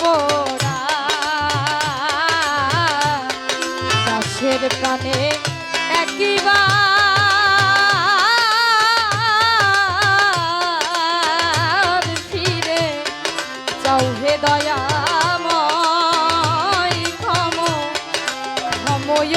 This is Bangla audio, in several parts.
পোড়া। দাসের প্রাণে একবার দয়াময় ক্ষম ক্ষময়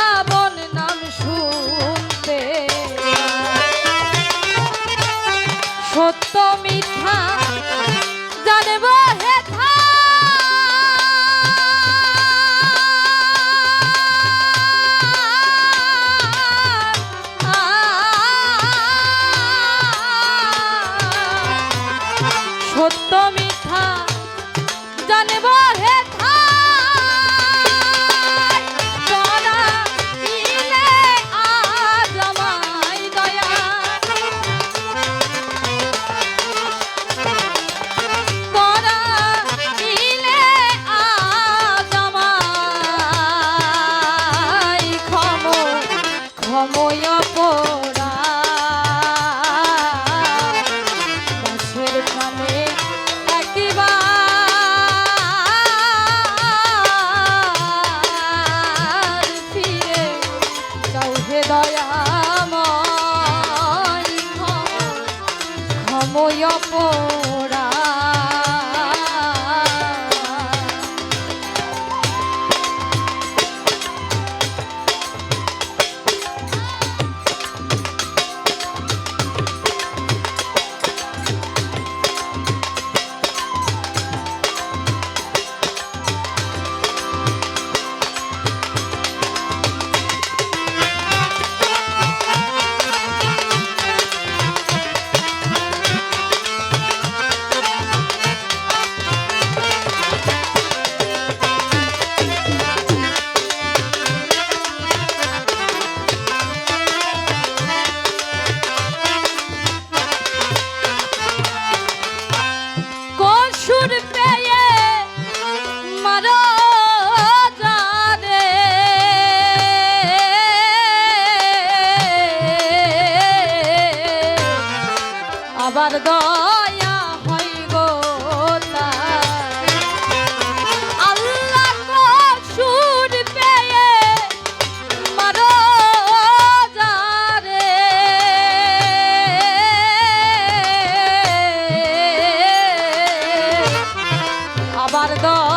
আবার দয়া হয় গো। আবার দয়া